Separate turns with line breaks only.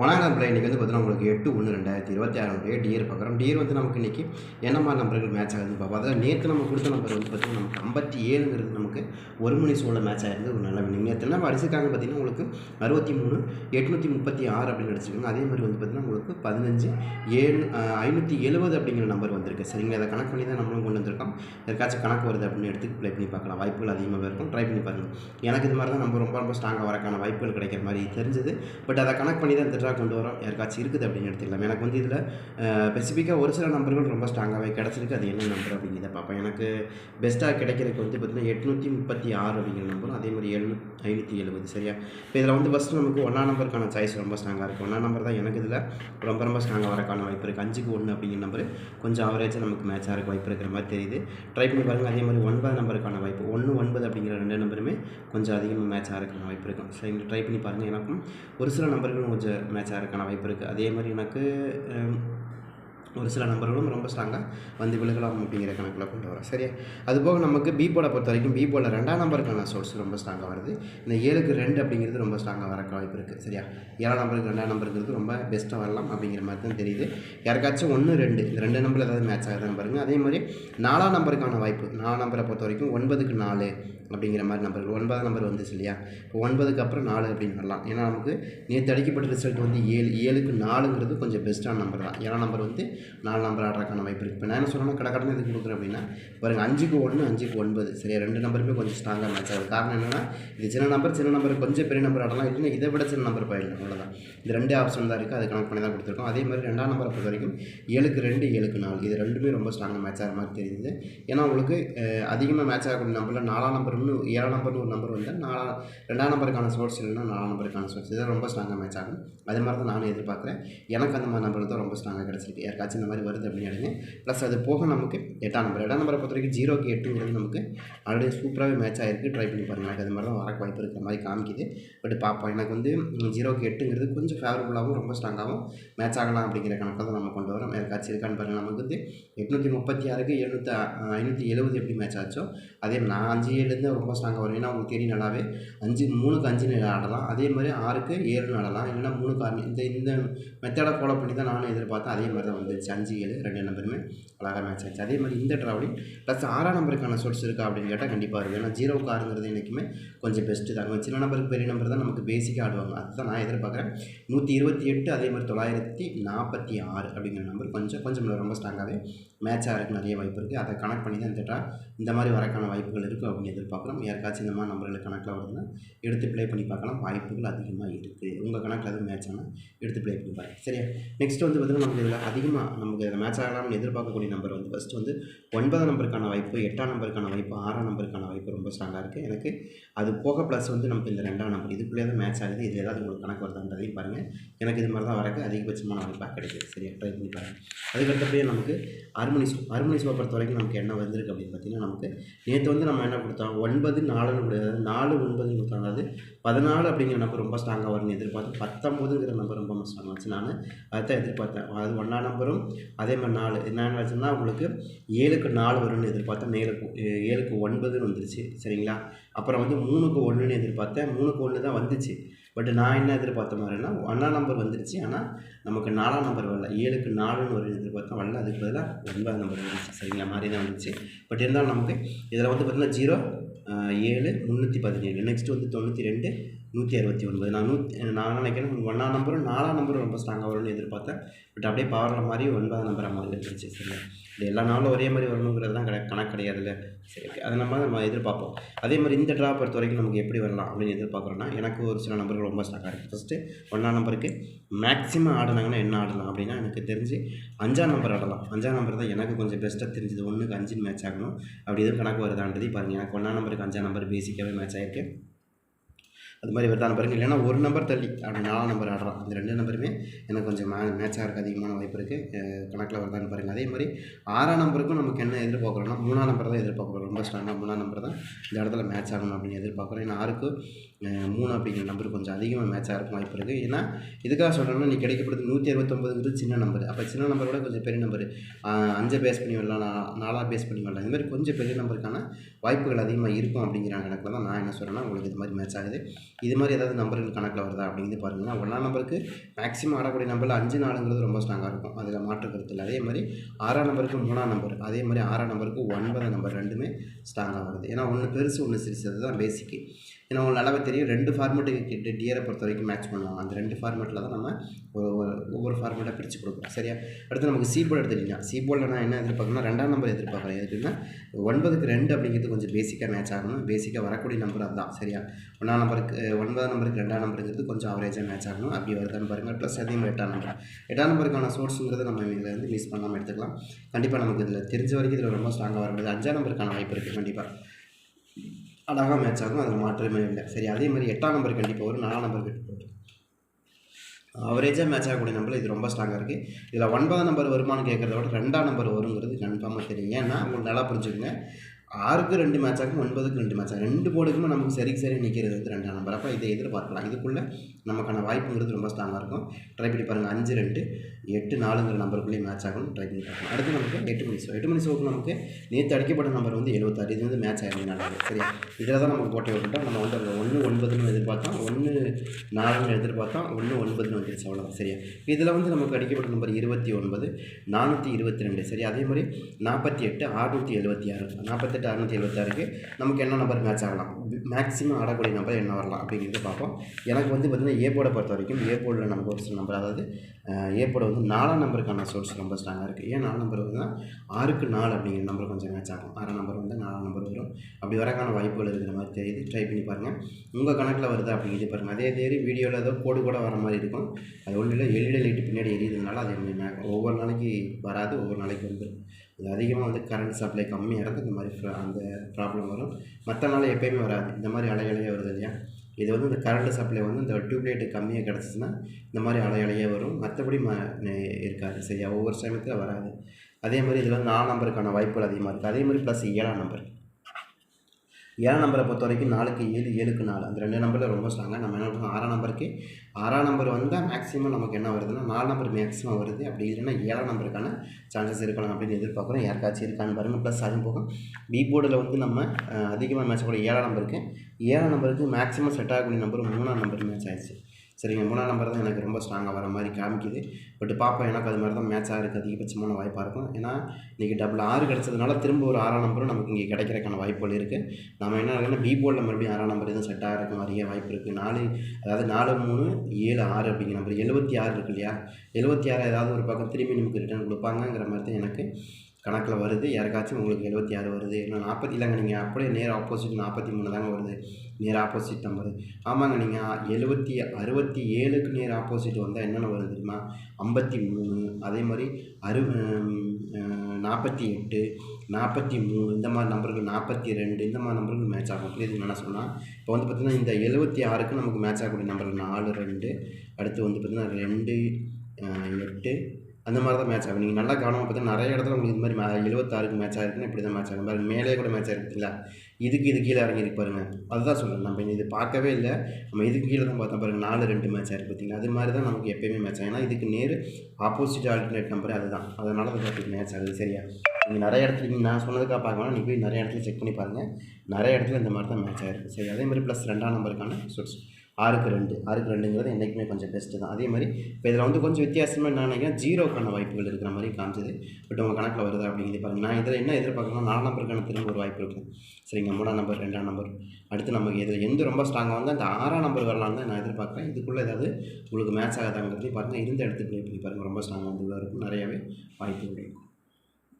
ஒன்றாம் நம்பர் இன்றைக்கி வந்து பார்த்தீங்கன்னா உங்களுக்கு எட்டு ஒன்று ரெண்டாயிரத்தி இருபத்தி ஆறு டியர் பார்க்குறோம். டியர் வந்து நமக்கு இன்றைக்கி என்ன மாதிரி நம்பர்கள் மேட்ச் ஆகுதுன்னு பார்ப்போம். அதாவது நேற்று நம்ம கொடுத்த நம்பர் வந்து பார்த்திங்கன்னா நமக்கு ஐம்பத்தி ஏழுங்கிறது நமக்கு ஒரு மணி சூழல் மேட்ச் ஆகிருந்து ஒரு நல்ல வினிங் நேற்று என்ன அடிச்சிருக்காங்க பார்த்தீங்கன்னா உங்களுக்கு அறுபத்தி மூணு எட்நூற்றி முப்பத்தி ஆறு அப்படின்னு அடிச்சிருக்காங்க. அதே மாதிரி வந்து பார்த்திங்கன்னா உங்களுக்கு பதினஞ்சு ஏழு ஐநூற்றி எழுபது அப்படிங்கிற நம்பர் வந்திருக்கு. சரிங்களா? அதை கணக்கு பண்ணி தான் நம்மளும் கொண்டு வந்திருக்கோம். யாருக்காச்சும் கணக்கு வருது அப்படின்னு எடுத்து ப்ளே பண்ணி பார்க்கலாம். வாய்ப்புகள் அதிகமாக இருக்கும். ட்ரை பண்ணி பாருங்கள் எனக்கு இது மாதிரி தான் நம்ம ரொம்ப ரொம்ப ஸ்ட்ராங்காக வரக்கான வாய்ப்புகள் கிடைக்கிற மாதிரி தெரிஞ்சது. பட் அதை கணக்கு பண்ணி தான் இந்த கொண்டு வரோம் யாருக்காச்சும் இருக்குது அப்படின்னு எடுத்துக்கலாம். எனக்கு வந்து இதில் ஸ்பெசிஃபிக்காக ஒரு சில நம்பர்கள் ரொம்ப ஸ்ட்ராங்காகவே கிடச்சிருக்கு. அது என்ன நம்பர் அப்படிங்கிறத பார்ப்போம். எனக்கு பெஸ்ட்டாக கிடைக்கிறதுக்கு வந்து பார்த்திங்கன்னா எட்நூற்றி முப்பத்தி ஆறு அப்படிங்கிற நம்பரும் அதே மாதிரி எழுநூ ஐநூற்றி எழுபது சரியா? இப்போ இதில் வந்து ஃபஸ்ட்டு நமக்கு ஒன்றா நம்பருக்கான சாய்ஸ் ரொம்ப ஸ்ட்ராங்காக இருக்குது ஒன்றா நம்பர் தான் எனக்கு இதில் ரொம்ப ரொம்ப ஸ்ட்ராங்காக வரக்கான வாய்ப்பு இருக்குது அஞ்சுக்கு ஒன்று அப்படிங்கிற நம்பர் கொஞ்சம் ஆவரேஜாக நமக்கு மேட்சாக இருக்க வாய்ப்பு இருக்கிற மாதிரி தெரியுது. ட்ரை பண்ணி பாருங்கள் அதே மாதிரி ஒன்பது நம்பருக்கான வாய்ப்பு ஒன்று ஒன்பது அப்படிங்கிற ரெண்டு நம்பருமே கொஞ்சம் அதிகமாக மேட்சாக இருக்கிற வாய்ப்பு இருக்கும் சரிங்களா? ட்ரை பண்ணி பாருங்கள் எனக்கும் ஒரு சில நம்பர்களும் கொஞ்சம் மேட்ச் இருக்கான வாய்ப்பு இருக்குது அதே மாதிரி எனக்கு ஒரு சில நம்பர்களும் ரொம்ப ஸ்ட்ராங்காக வந்து விழுகலாம் அப்படிங்கிற கணக்கில் கொண்டு வரோம் சரியா? அதுபோக நமக்கு பி பொறுத்த வரைக்கும் பி ரெண்டாம் நம்பருக்கான சோர்ஸ் ரொம்ப ஸ்ட்ராங்காக வருது. இந்த ஏழுக்கு ரெண்டு அப்படிங்கிறது ரொம்ப ஸ்ட்ராங்காக வர வாய்ப்பு இருக்குது சரியா? ஏழாம் நம்பருக்கு ரெண்டாம் நம்பருங்கிறது ரொம்ப பெஸ்ட்டாக வரலாம் அப்படிங்கிற மாதிரி தான் தெரியுது. யாருக்காச்சும் ஒன்று ரெண்டு இந்த ரெண்டு நம்பரில் ஏதாவது மேட்ச் ஆகுதுன்னு பாருங்கள் அதே மாதிரி நாலாம் நம்பருக்கான வாய்ப்பு நாலாம் நம்பரை பொறுத்த வரைக்கும் ஒன்பதுக்கு நாலு அப்படிங்கிற மாதிரி நம்பர்கள் ஒன்பதாம் நம்பர் வந்துச்சு இல்லையா? இப்போ ஒன்பதுக்கு அப்புறம் நாலு அப்படின்னு வரலாம். ஏன்னா நமக்கு நேற்று அடிக்கப்பட்ட ரிசல்ட் வந்து ஏழு ஏழுக்கு நாலுங்கிறது கொஞ்சம் பெஸ்ட்டான நம்பர் தான். ஏழாம் நம்பர் வந்து நாலு நம்பர் ஆடுறக்கான வாய்ப்பு இருக்குது இப்போ நான் என்ன சொல்லணும் கடை கடனை எதுக்கு கொடுக்குறேன் அப்படின்னா பாருங்கள் அஞ்சுக்கு ஒன்று அஞ்சுக்கு ஒன்பது. சரியா? ரெண்டு நம்பருமே கொஞ்சம் ஸ்ட்ராங்காக மேட்ச் ஆகுது. காரணம் என்னென்னா இது சின்ன நம்பர் சின்ன நம்பர் கொஞ்சம் பெரிய நம்பர் ஆடலாம் இல்லைன்னா இதை விட சின்ன நம்பர் போயிடலாம். அவ்வளோதான் இது ரெண்டே ஆப்ஷன் தான் இருக்குது அது கணக்கு பண்ணி தான் கொடுத்துருக்கோம். அதே மாதிரி ரெண்டாம் நம்பரை பொறுத்த வரைக்கும் ஏழுக்கு ரெண்டு ஏழுக்கு நாலு. இது ரெண்டுமே ரொம்ப ஸ்ட்ராங்காக மேட்ச் ஆகிற மாதிரி தெரியுது. ஏன்னா உங்களுக்கு அதிகமாக மேட்ச் ஆகக்கூடிய நம்பரில் நாலாம் நம்பர்னு ஏழாம் நம்பர்னு ஒரு நம்பர் வந்தால் நாலா ரெண்டாம் நம்பருக்கான சோர்ஸ் இல்லைன்னா நாலாம் நம்பருக்கான சோர்ஸ் இதை ரொம்ப ஸ்ட்ராங்காக மேட்ச் ஆகும். அதே மாதிரி தான் நானும் எதிர்பார்க்குறேன். எனக்கு அந்த மாதிரி நம்பர் தான் ரொம்ப ஸ்ட்ராங்காக கிடச்சிருக்கு. யாருக்காச்சும் இந்த மாதிரி வருது அப்படின்னு எடுங்க ப்ளஸ் அது போக நமக்கு எட்டாம் நம்பர் எட்டாம் நம்பரை பொறுத்த வரைக்கும் ஜீரோக்கு எட்டுங்கிறது நமக்கு ஆல்ரெடி சூப்பராகவே மேட்ச் ஆகிருக்கு ட்ரை பண்ணி பாருங்கள் எனக்கு அது மாதிரி தான் வரக்கு வாய்ப்பு இருக்கிற மாதிரி காமிக்குது. பட் பார்ப்போம் எனக்கு வந்து ஜீரோக்கு எட்டுங்கிறது கொஞ்சம் ஃபேவரபுளாகவும் ரொம்ப ஸ்ட்ராங்காகவும் மேட்ச் ஆகலாம் அப்படிங்கிற கணக்கில் தான் நம்ம கொண்டு வரோம். யாருக்காச்சும் இருக்கான்னு பாருங்கள் நமக்கு வந்து எட்நூற்றி முப்பத்தி ஆறுக்கு எழுநூற்றி ஐநூற்றி எழுபது எப்படி மேட்ச் ஆச்சோ அதே நான் அஞ்சு ஏழுலேருந்து ரொம்ப ஸ்ட்ராங்காக வரும். ஏன்னா உங்களுக்கு தெரியும் நல்லாவே அஞ்சு மூணுக்கு அஞ்சு ஆடலாம். அதே மாதிரி ஆறுக்கு ஏழு ஆடலாம். இல்லைன்னா மூணுக்கு ஆறு இந்த இந்த மெத்தடை ஃபாலோ பண்ணி தான் நானும் எதிர்பார்த்தேன். அதே மாதிரி தான் வந்துச்சு அஞ்சு ஏழு ரெண்டு நம்பருமே அழகாக மேட்ச் ஆச்சு அதே மாதிரி இந்த ட்ராவலிங் ப்ளஸ் ஆறாம் நம்பருக்கான சோர்ஸ் இருக்கா அப்படின்னு கேட்டால் கண்டிப்பாக இருக்கும். ஏன்னா ஜீரோ காருங்கிறது என்றைக்குமே கொஞ்சம் பெஸ்ட்டு தான். சின்ன நம்பருக்கு பெரிய நம்பர் தான் நமக்கு பேசிக்காக ஆடுவாங்க. அதுதான் நான் எதிர்பார்க்குறேன். நூற்றி இருபத்தி எட்டு அதே மாதிரி தொள்ளாயிரத்தி நாற்பத்தி ஆறு அப்படிங்கிற நம்பர் கொஞ்சம் கொஞ்சம் ரொம்ப ஸ்ட்ராங்காகவே மேட்ச் ஆகிறதுக்கு நிறைய வாய்ப்பு இருக்குது அதை கனெக்ட் பண்ணி தான் இந்த draw இந்த மாதிரி வரக்கான வாய்ப்புகள் இருக்குது அப்படின்னு எதிர்பார்க்குறோம். யாருக்காச்சும் இந்த மாதிரி நம்பர்கள் கணக்கில் வருதுன்னா எடுத்து ப்ளே பண்ணி பார்க்கலாம். வாய்ப்புகள் அதிகமாக இருக்குது உங்கள் கணக்கில் எதுவும் மேட்ச் ஆனால் எடுத்து ப்ளே பண்ணி பாருங்க. சரியா? நெக்ஸ்ட் வந்து பார்த்தீங்கன்னா நமக்கு இதில் அதிகமாக நமக்கு இதில் மேட்ச் ஆகலாம்னு எதிர்பார்க்கக்கூடிய நம்பர் வந்து ஃபஸ்ட்டு வந்து ஒன்பதாம் நம்பருக்கான வாய்ப்பு எட்டாம் நம்பருக்கான வாய்ப்பு ஆறாம் நம்பருக்கான வாய்ப்பு ரொம்ப ஸ்ட்ராங்காக இருக்குது எனக்கு அது போக ப்ளஸ் வந்து நமக்கு இந்த ரெண்டாம் நம்பர் இதுக்குள்ளே தான் மேட்ச் ஆகுது. இது ஏதாவது உங்களுக்கு கணக்கு வருதான்றதையும் பாருங்கள் எனக்கு இது மாதிரி தான் வரக்கு அதிகபட்சமான வாய்ப்பாக கிடைக்குது. சரியா? ட்ரை பண்ணி பாருங்கள் அதுக்கடுத்தபடியே நமக்கு அருமணி சோ அருமணி சோ பொறுத்த வரைக்கும் நமக்கு என்ன வந்திருக்கு அப்படின்னு பார்த்தீங்கன்னா நமக்கு நேற்று வந்து நம்ம என்ன கொடுத்தோம்? ஒன்பது நாலுன்னு கிடையாது நாலு ஒன்பதுன்னு கொடுத்தோம். பதினாலு அப்படிங்கிற நம்பர் ரொம்ப ஸ்ட்ராங்காக வரும்னு எதிர்பார்த்து பத்தொம்போதுங்கிற நம்பர் ரொம்ப ஸ்ட்ராங்காக வச்சு நான் அதான் எதிர்பார்த்தேன். அது ஒன்றாம் நம்பரும் அதே மாதிரி நாலு என்ன ஆச்சுன்னா உங்களுக்கு ஏழுக்கு நாலு வரும்னு எதிர்பார்த்தேன். ஏழுக்கு ஏழுக்கு ஒன்பதுன்னு வந்துருச்சு. சரிங்களா? அப்புறம் வந்து மூணுக்கு ஒன்றுன்னு எதிர்பார்த்தேன். மூணுக்கு ஒன்று தான் வந்துச்சு. பட் நான் என்ன எதிர்பார்த்த மாதிரினா ஒன்றாம் நம்பர் வந்துருச்சு. ஆனால் நமக்கு நாலாம் நம்பர் வரல. ஏழுக்கு நாலுன்னு ஒரு எதிர்பார்த்தோம் வரல. அதுக்கு பதிலாக ஒன்பதாம் நம்பர் வந்துச்சு சரிங்களா? மாதிரி தான் வந்துச்சு. பட் இருந்தாலும் நமக்கு இதில் வந்து பார்த்திங்கன்னா ஜீரோ ஏழு முந்நூற்றி பதினேழு. நெக்ஸ்ட் வந்து தொண்ணூற்றி ரெண்டு நூற்றி அறுபத்தி ஒன்பது. நான் நூற்றி நான் நினைக்கிறேன் ஒன்றாம் நம்பரும் நாலாம் நம்பரும் ரொம்ப ஸ்ட்ராங்காக வரும்னு எதிர்பார்த்தேன். பட் அப்படியே பவரில் மாதிரி ஒன்பதாம் நம்பராக மாதிரி இருந்துச்சு சரி இது எல்லா நாளும் ஒரே மாதிரி வரணுங்கிறது தான் கிடையாது கணக்கு கிடையாதுல்ல. சரி okay. அது நம்ம நம்ம எதிர்பார்ப்போம். அதே மாதிரி இந்த ட்ரா பொறுத்த வரைக்கும் நமக்கு எப்படி வரலாம் அப்படின்னு எதிர்பார்க்குறோன்னா எனக்கு ஒரு சில நம்பர்கள் ரொம்ப ஸ்ட்ராங்காக இருக்குது ஃபஸ்ட்டு ஒன்றாம் நம்பருக்கு மேக்ஸிமம் ஆடினாங்கன்னா என்ன ஆடலாம் அப்படின்னா எனக்கு தெரிஞ்சு அஞ்சாம் நம்பர் ஆடலாம். அஞ்சாம் நம்பர் தான் எனக்கு கொஞ்சம் பெஸ்ட்டாக தெரிஞ்சது. ஒன்றுக்கு அஞ்சுன்னு மேட்ச் ஆகணும். அப்படி எதுவும் கணக்கு வருதான்றது பாருங்கள் எனக்கு ஒன்றாம் நம்பருக்கு அஞ்சாம் நம்பர் பேசிக்காகவே மேட்ச் ஆகிருக்கு அது மாதிரி வருதான பாருங்கள் இல்லைன்னா ஒரு நம்பர் தள்ளி. அப்படி நாலு நம்பர் ஆடுறான் அந்த ரெண்டு நம்பருமே எனக்கு கொஞ்சம் மே மேட்ச் ஆகிறதுக்கு அதிகமான வாய்ப்பு இருக்குது கணக்கில் வருதான்னு பாருங்கள் அதே மாதிரி ஆறாம் நம்பருக்கும் நமக்கு என்ன எதிர்பார்க்குறோம்னா மூணாம் நம்பர் தான் எதிர்பார்க்குறோம். ரொம்ப ஸ்ட்ராங்காக மூணாம் நம்பர் தான் இந்த இடத்துல மேட்ச் ஆகணும் அப்படின்னு எதிர்பார்க்குறோம். ஏன்னா ஆறுக்கு மூணு அப்படிங்கிற நம்பர் கொஞ்சம் அதிகமாக மேட்ச் இருக்கும் வாய்ப்பு இருக்குது ஏன்னா இதுக்காக சொல்கிறேன்னா நீ கிடைக்கப்படுது நூற்றி அறுபத்தொம்பதுங்கிறது சின்ன நம்பர் அப்போ சின்ன நம்பரோட கொஞ்சம் பெரிய நம்பர் அஞ்சை பேஸ் பண்ணி வரலாம். நா- நாலா பேஸ் பண்ணி வரலாம். இந்த மாதிரி கொஞ்சம் பெரிய நம்பருக்கான வாய்ப்புகள் அதிகமாக இருக்கும் அப்படிங்கிற கணக்கில் தான் நான் என்ன சொல்கிறேன்னா உங்களுக்கு இது மாதிரி மேட்ச் ஆகுது. இது மாதிரி ஏதாவது நம்பர்கள் கணக்கில் வருதா அப்படிங்கிறது பாருங்கன்னா ஒன்றாம் நம்பருக்கு மேக்ஸிமம் ஆடக்கூடிய நம்பரில் அஞ்சு நாலுங்கிறது ரொம்ப ஸ்ட்ராங்காக இருக்கும். அதில் மாற்று கருத்து இல்லை. அதே மாதிரி ஆறாம் நம்பருக்கு மூணாம் நம்பர். அதே மாதிரி ஆறாம் நம்பருக்கு ஒன்பதாம் நம்பர் ரெண்டுமே ஸ்ட்ராங்காக வருது. ஏன்னா ஒன்று பெருசு ஒன்று சிறுசு. அதுதான் பேசிக்கு ஏன்னா உங்களுக்கு நல்லாவே தெரியும் ரெண்டு ஃபார்மேட்டுக்கு டியரை பொறுத்த வரைக்கும் மேட்ச் பண்ணுவாங்க. அந்த ரெண்டு ஃபார்மேட்டில் தான் நம்ம ஒரு- ஒவ்வொரு ஃபார்மேட்டாக பிரித்து கொடுக்குறோம். சரியா? அடுத்து நமக்கு சி போர்டு எடுத்துக்கிட்டீங்கன்னா சி போர்டில் நான் என்ன எதிர்பார்க்கணும்னா ரெண்டாம் நம்பர் எதிர்பார்க்குறேன். எதுக்குன்னா ஒன்பதுக்கு ரெண்டு அப்படிங்கிறது கொஞ்சம் பேசிக்காக மேட்ச் ஆகணும். பேசிக்காக வரக்கூடிய நம்பர் அதுதான். சரியா? ஒன்றாம் நம்பருக்கு ஒன்பதாம் நம்பருக்கு ரெண்டாம் நம்பருங்கிறது கொஞ்சம் அவரேஜாக மேட்ச் ஆகணும். அப்படி வருதான்னு பாருங்கள் ப்ளஸ் அதையும் எட்டாம் நம்பர். எட்டாம் நம்பருக்கான சோர்ஸுங்கிறத நம்ம இதில் வந்து மிஸ் பண்ணாமல் எடுத்துக்கலாம். கண்டிப்பாக நமக்கு இதில் தெரிஞ்ச வரைக்கும் இதில் ரொம்ப ஸ்ட்ராங்காக வர முடியாது அஞ்சாம் நம்பருக்கான வாய்ப்பு இருக்குது கண்டிப்பாக அழகாக மேட்ச் ஆகும். அதில் மாற்றமே இல்லை. சரி அதே மாதிரி எட்டாம் நம்பர் கண்டிப்பாக வரும். நாலாம் நம்பர் கண்டிப்பாக வரும் அவரேஜாக மேட்ச் ஆகக்கூடிய நம்பர் இது ரொம்ப ஸ்ட்ராங்காக இருக்குது இதில் ஒன்பதாம் நம்பர் வருமானு கேட்குறத விட ரெண்டாம் நம்பர் வருங்கிறது கன்ஃபார்மாக தெரியும். ஏன்னா உங்களுக்கு நல்லா புரிஞ்சுக்கோங்க. ஆறுக்கு ரெண்டு மேட்ச் ஆகும் ஒன்பதுக்கு ரெண்டு மேட்ச் ஆகும். ரெண்டு போர்டுக்குமே நமக்கு சரி சரி நிற்கிறது வந்து ரெண்டாம் நம்பர் அப்போ இதை எதிர்பார்க்கலாம். இதுக்குள்ளே நமக்கான வாய்ப்புங்கிறது ரொம்ப ஸ்ட்ராங்காக இருக்கும். ட்ரை பண்ணி பாருங்கள் அஞ்சு ரெண்டு எட்டு நாலுங்கிற நம்பருக்குள்ளேயே மேட்ச் ஆகும். ட்ரை பண்ணி பார்க்கலாம். அடுத்து நமக்கு எட்டு மணி ஷோ எட்டு மணி ஷோக்கு நமக்கு நேற்று அடிக்கப்பட்ட நம்பர் வந்து எழுபத்தாறு இது வந்து மேட்ச் ஆகிடும் நல்லது சரியா? இதில் தான் நமக்கு போட்டி விட்டுட்டோம் நம்ம வந்து அதில் ஒன்று ஒன்பதுன்னு எதிர்பார்த்தோம். ஒன்று நாலுன்னு எதிர்பார்த்தோம். ஒன்று ஒன்பதுன்னு வந்துருச்சு. அவ்வளோதான் சரியா? இதில் வந்து நமக்கு அடிக்கப்பட்ட நம்பர் இருபத்தி ஒன்பது நானூற்றி இருபத்தி ரெண்டு. சரி அதே மாதிரி நாற்பத்தி எட்டு அறுநூற்றி எழுபத்தி ஆறு. நாற்பத்தெட்டு அறுநூற்றி எழுபத்தாறுக்கு நமக்கு என்ன நம்பர் மேட்ச் ஆகலாம்? மேக்ஸிமம் ஆடக்கூடிய நம்பர் என்ன வரலாம் அப்படிங்கிறத பார்ப்போம். எனக்கு வந்து பார்த்திங்கன்னா ஏ போர்டை பொறுத்த வரைக்கும் ஏ போர்டில் நமக்கு ஒரு சில நம்பர் அதாவது ஏ போர்டு வந்து நாலாம் நம்பருக்கான சோர்ஸ் ரொம்ப ஸ்ட்ராங்காக இருக்குது ஏன் நாலு நம்பர் வந்து ஆறுக்கு நாலு அப்படிங்கிற நம்பர் கொஞ்சம் மேட்ச் ஆகும். ஆறாம் நம்பர் வந்து நாலாம் நம்பர் வரும். அப்படி வரக்கான வாய்ப்புகள் இருக்கிற மாதிரி தெரியுது. ட்ரை பண்ணி பாருங்கள் உங்கள் கணக்கில் வருதா அப்படிங்கிறது பாருங்கள் அதே தேரி வீடியோவில் ஏதோ கோடு கூட வர மாதிரி இருக்கும். அது ஒன்றும் இல்லை. எல்இடி லைட்டு பின்னாடி எரியுதுனால அது ஒவ்வொரு நாளைக்கு வராது. ஒவ்வொரு நாளைக்கு வந்து இது அதிகமாக வந்து கரண்ட் சப்ளை கம்மியாக இருந்து இந்த மாதிரி அந்த ப்ராப்ளம் வரும். மற்ற நாள் எப்பயுமே வராது. இந்த மாதிரி அலை வருது இல்லையா? இது வந்து இந்த கரண்ட் சப்ளை வந்து இந்த டியூப்லைட்டு கம்மியாக கிடச்சிச்சின்னா இந்த மாதிரி அலை வரும். மற்றபடி ம இருக்காது. சரியா? ஒவ்வொரு சமயத்தில் வராது. அதே மாதிரி இதில் வந்து நம்பருக்கான வாய்ப்புகள் அதிகமாக இருக்குது அதே மாதிரி ப்ளஸ் ஏழாம் நம்பர் ஏழாம் நம்பரை பொறுத்த வரைக்கும் நாலுக்கு ஏழு ஏழுக்கு நாலு. அந்த ரெண்டு நம்பரில் ரொம்ப ஸ்ட்ராங்காக நம்ம என்ன பண்ணுவோம்? ஆறாம் நம்பருக்கு ஆறாம் நம்பர் வந்தால் மேக்ஸிமம் நமக்கு என்ன வருதுன்னா நாலு நம்பர் மேக்ஸிமம் வருது. அப்படி இல்லைன்னா ஏழாம் நம்பருக்கான சான்சஸ் இருக்கலாம் அப்படின்னு எதிர்பார்க்குறோம். யாருக்காச்சும் இருக்கான்னு பாருங்கள் ப்ளஸ் அதுவும் போக பி போர்டில் வந்து நம்ம அதிகமாக மேட்ச் கூட ஏழாம் நம்பருக்கு ஏழாம் நம்பருக்கு மேக்ஸிமம் செட் ஆகக்கூடிய நம்பர் மூணாம் நம்பர் மேட்ச் ஆயிடுச்சு. சரிங்க மூணாம் நம்பர் தான் எனக்கு ரொம்ப ஸ்ட்ராங்காக வர மாதிரி காமிக்குது. பட் பார்ப்போம் எனக்கு அது மாதிரி தான் மேட்ச் ஆகிறதுக்கு அதிகபட்சமான வாய்ப்பாக இருக்கும். ஏன்னா இன்றைக்கி டபுள் ஆறு கிடச்சதுனால திரும்ப ஒரு ஆறாம் நம்பரும் நமக்கு இங்கே கிடைக்கிறக்கான வாய்ப்புகள் இருக்குது நம்ம என்ன இருக்குன்னா பி போர்டில் மறுபடியும் ஆறாம் நம்பர் எதுவும் செட் ஆகிறதுக்கு நிறைய வாய்ப்பு இருக்குது நாலு அதாவது நாலு மூணு ஏழு ஆறு அப்படிங்கிற நம்பர் எழுபத்தி ஆறு இருக்கு இல்லையா? எழுபத்தி ஆறு ஏதாவது ஒரு பக்கம் திரும்பி நமக்கு ரிட்டர்ன் கொடுப்பாங்கங்கிற மாதிரி தான் எனக்கு கணக்கில் வருது யாருக்காச்சும் உங்களுக்கு எழுபத்தி ஆறு வருது இல்லை நாற்பத்தி இல்லைங்க நீங்கள் அப்படியே நேர் ஆப்போசிட் நாற்பத்தி மூணு தாங்க வருது நேர் ஆப்போசிட் நம்பர் ஆமாங்க நீங்கள் எழுபத்தி அறுபத்தி ஏழுக்கு நேர் ஆப்போசிட் வந்தால் என்னென்ன வருது தெரியுமா? ஐம்பத்தி மூணு அதே மாதிரி அறு நாற்பத்தி எட்டு நாற்பத்தி மூணு இந்த மாதிரி நம்பர்கள் நாற்பத்தி ரெண்டு இந்த மாதிரி நம்பர்கள் மேட்ச் ஆகும். புரியுது என்ன சொன்னால் இப்போ வந்து பார்த்திங்கன்னா இந்த எழுபத்தி ஆறுக்கு நமக்கு மேட்ச் ஆகக்கூடிய நம்பர்கள் நாலு ரெண்டு அடுத்து வந்து பார்த்திங்கன்னா ரெண்டு எட்டு அந்த மாதிரி தான் மேட்ச் ஆகும். நீங்கள் நல்லா கவனமாக பார்த்தீங்கன்னா நிறைய இடத்துல உங்களுக்கு இந்த மாதிரி எழுபத்தாறுக்கு மேட்ச் ஆகிருக்குன்னு இப்படி தான் மேட்ச் ஆகும். பாருங்க மேலே கூட மேட்ச் ஆகிருக்குங்களா இதுக்கு இது கீழே இறங்கியிருக்கு பாருங்கள் அதுதான் சொல்கிறேன் நம்ம இது பார்க்கவே இல்லை. நம்ம இதுக்கு கீழே தான் பார்த்தோம் பாருங்கள் நாலு ரெண்டு மேட்ச் ஆகிருக்கு பார்த்தீங்களா? அது மாதிரி தான் நமக்கு எப்பயுமே மேட்ச் ஆகும். ஏன்னா இதுக்கு நேர் ஆப்போசிட் ஆல்டர்னேட் நம்பர் அதுதான். அதனால தான் பார்த்து மேட்ச் ஆகுது. சரியா? நீங்கள் நிறைய இடத்துல நீங்கள் நான் சொன்னதுக்காக பார்க்க நீங்கள் போய் நிறைய இடத்துல செக் பண்ணி பாருங்கள் நிறைய இடத்துல இந்த மாதிரி தான் மேட்ச் ஆகிருக்கு சரி அதே மாதிரி ப்ளஸ் ரெண்டாம் நம்பருக்கான சுட்ஸ் ஆறுக்கு ரெண்டு ஆறுக்கு ரெண்டுங்கிறது என்றைக்குமே கொஞ்சம் பெஸ்ட்டு தான். அதே மாதிரி இப்போ இதில் வந்து கொஞ்சம் வித்தியாசமாக என்ன நினைக்கிறேன் ஜீரோக்கான வாய்ப்புகள் இருக்கிற மாதிரி காமிச்சது. பட் உங்கள் கணக்கில் வருது அப்படிங்கிறது பாருங்கள் நான் இதில் என்ன எதிர்பார்க்கணும் நாலாம் நம்பருக்கான திரும்ப ஒரு வாய்ப்பு இருக்கும் சரிங்க மூணாம் நம்பர் ரெண்டாம் நம்பர் அடுத்து நமக்கு இதில் எந்த ரொம்ப ஸ்ட்ராங்காக வந்து அந்த ஆறாம் நம்பர் வரலாம் தான் நான் எதிர்பார்க்குறேன். இதுக்குள்ளே ஏதாவது உங்களுக்கு மேட்ச் ஆகாதாங்கிறதையும் பாருங்கள் இருந்த இடத்துக்கு போய் பண்ணி பாருங்கள் ரொம்ப ஸ்ட்ராங்காக வந்து இருக்கும். நிறையாவே வாய்ப்புகள் இருக்கும்